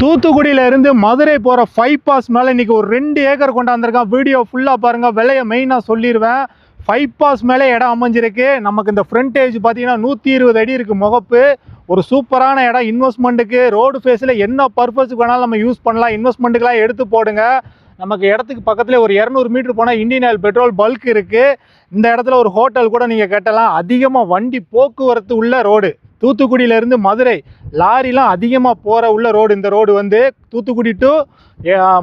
தூத்துக்குடியில இருந்து மதுரை போகிற ஃபைவ் பாஸ் மேலே இன்னைக்கு ஒரு ரெண்டு ஏக்கர் கொண்டாந்துருக்கான். வீடியோ ஃபுல்லாக பாருங்கள் விலையை மெயினாக சொல்லிடுவேன் ஃபைவ் பாஸ் மேலே இடம் அமைஞ்சிருக்கு. நமக்கு இந்த ஃப்ரண்டேஜ் பார்த்தீங்கன்னா நூற்றி இருபது அடி இருக்குது முகப்பு. ஒரு சூப்பரான இடம். இன்வெஸ்ட்மெண்ட்டுக்கு ரோடு ஃபேஸில் என்ன பர்பஸுக்கு வேணாலும் நம்ம யூஸ் பண்ணலாம். இன்வெஸ்ட்மெண்ட்டுக்கெலாம் எடுத்து போடுங்க. நமக்கு இடத்துக்கு பக்கத்தில் ஒரு இரநூறு மீட்ரு போனால் இண்டியன் ஆயில் பெட்ரோல் பல்க் இருக்குது இந்த இடத்துல ஒரு ஹோட்டல் கூட நீங்கள் கட்டலாம். அதிகமாக வண்டி போக்குவரத்து உள்ள ரோடு தூத்துக்குடியிலேருந்து மதுரை லாரிலாம் அதிகமாக போகிற உள்ள ரோடு இந்த ரோடு வந்து Thoothukudi to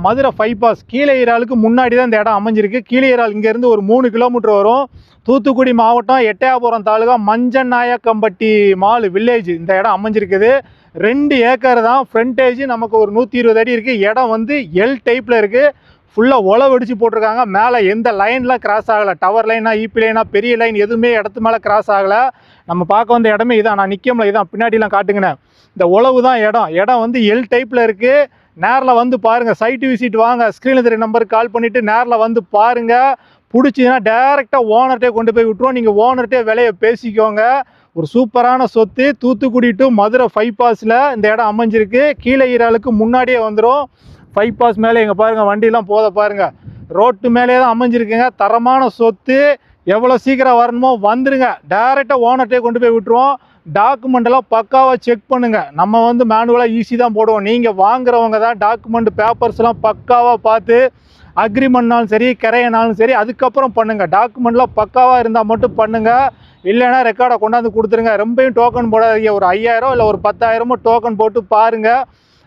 Madurai five pass கீழே ஈராலுக்கு முன்னாடி தான் இந்த இடம் அமைஞ்சிருக்கு. கீழே இறால் இங்கேருந்து ஒரு மூணு கிலோமீட்டர் வரும். தூத்துக்குடி மாவட்டம் எட்டயபுரம் தாலுகா மஞ்சநாயக்கம்பட்டி மால் வில்லேஜ் இந்த இடம் அமைஞ்சிருக்குது. ரெண்டு ஏக்கர் தான் ஃப்ரண்டேஜ் நமக்கு ஒரு நூற்றி இருபது அடி இருக்குது இடம் வந்து எல் டைப்பில் இருக்குது ஃபுல்லாக உழவு அடித்து போட்டிருக்காங்க. மேலே எந்த லைனில் கிராஸ் ஆகலை. டவர் லைனா ஈபி லைனா பெரிய லைன் எதுவுமே இடத்து மேலே கிராஸ் ஆகலை. நம்ம பார்க்க வந்த இடமே இதான். நான் நிற்கமில்ல இதான். பின்னாடிலாம் காட்டுங்கண்ணே இந்த உழவு தான் இடம். இடம் வந்து எல் டைப்பில் இருக்குது நேரில் வந்து பாருங்கள் சைட்டு விசிட் வாங்க. ஸ்க்ரீனில் தெரிய நம்பருக்கு கால் பண்ணிவிட்டு நேரில் வந்து பாருங்கள் பிடிச்சிதுன்னா டேரெக்டாக ஓனர்கிட்டே கொண்டு போய் விட்டுருவோம். நீங்கள் ஓனர்கிட்டே விலையை பேசிக்கோங்க. ஒரு சூப்பரான சொத்து. தூத்துக்குடி டு மதுரை ஃபைவ் பாஸில் இந்த இடம் அமைஞ்சிருக்கு. கீழே ஈராளுக்கு முன்னாடியே வந்துடும் ஃபைவ் பாஸ் மேலே இங்கே பாருங்கள் வண்டிலாம் போத பாருங்கள் ரோட்டு மேலே தான் அமைஞ்சிருக்குங்க. தரமான சொத்து எவ்வளோ சீக்கிரம் வரணுமோ வந்துடுங்க டேரெக்டாக ஓனர்ட்டே கொண்டு போய் விட்டுருவோம். டாக்குமெண்ட்டெல்லாம் பக்காவாக செக் பண்ணுங்கள் நம்ம வந்து மேனுவலாக ஈஸி தான் போடுவோம். நீங்கள் வாங்குறவங்க தான் டாக்குமெண்ட் பேப்பர்ஸ்லாம் பக்காவாக பார்த்து அக்ரிமெண்ட்னாலும் சரி கிரையனாலும் சரி அதுக்கப்புறம் பண்ணுங்கள் டாக்குமெண்ட்லாம் பக்காவாக இருந்தால் மட்டும் பண்ணுங்கள் இல்லைன்னா ரெக்கார்டை கொண்டாந்து கொடுத்துருங்க. ரொம்பையும் டோக்கன் போடாதீங்க. ஒரு ஐயாயிரம் இல்லை ஒரு பத்தாயிரமோ டோக்கன் போட்டு பாருங்கள்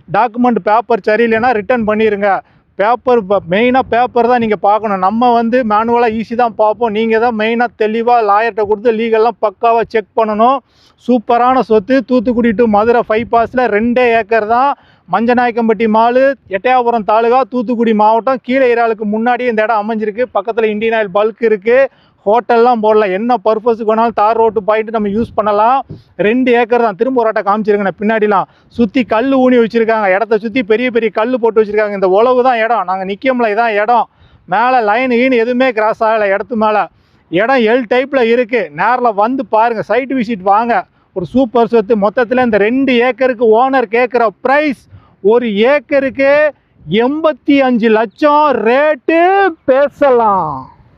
டாக்குமெண்ட் பேப்பர் சரியில்லைன்னா ரிட்டர்ன் பண்ணிடுங்க பேப்பர் மெயினாக பேப்பர் தான் நீங்கள் பார்க்கணும். நம்ம வந்து மேனுவலாக ஈஸி தான் பார்ப்போம். நீங்கள் தான் மெயினாக தெளிவாக லாயர்கிட்ட கொடுத்து லீகல்லாம் பக்காவாக செக் பண்ணணும். சூப்பரான சொத்து தூத்துக்குடி டு மதுரை ஃபைவ் பாஸில் ரெண்டே ஏக்கர் தான் மஞ்சநாயக்கம்பட்டி மாலு எட்டயாபுரம் தாலுகா தூத்துக்குடி மாவட்டம். கீழே இறாலுக்கு முன்னாடி இந்த இடம் அமைஞ்சிருக்கு. பக்கத்தில் இந்தியன் ஆயில் பல்க் இருக்குது ஹோட்டல்லாம் போடலாம். என்ன பர்பஸுக்கு வேணாலும் தார் ரோட்டு பாயிண்ட் நம்ம யூஸ் பண்ணலாம். ரெண்டு ஏக்கர் தான். திரும்ப ஒரு ஆட்டை காமிச்சிருக்கேன் பின்னாடிலாம். சுற்றி கல் ஊனி வச்சுருக்காங்க. இடத்த சுற்றி பெரிய பெரிய கல் போட்டு வச்சுருக்காங்க. இந்த உழவு தான் இடம். நாங்கள் நிற்கமில்ல இதான் இடம். மேலே லைன் ஈனு எதுவுமே கிராஸ் ஆகலை. இடத்து மேலே. இடம் எல் டைப்பில் இருக்குது நேரில் வந்து பாருங்கள் சைட் விசிட் வாங்க. ஒரு சூப்பர் சொத்து. மொத்தத்தில் இந்த ரெண்டு ஏக்கருக்கு ஓனர் கேட்குற ப்ரைஸ் ஒரு ஏக்கருக்கு எண்பத்தி அஞ்சு லட்சம் ரேட்டு பேசலாம்.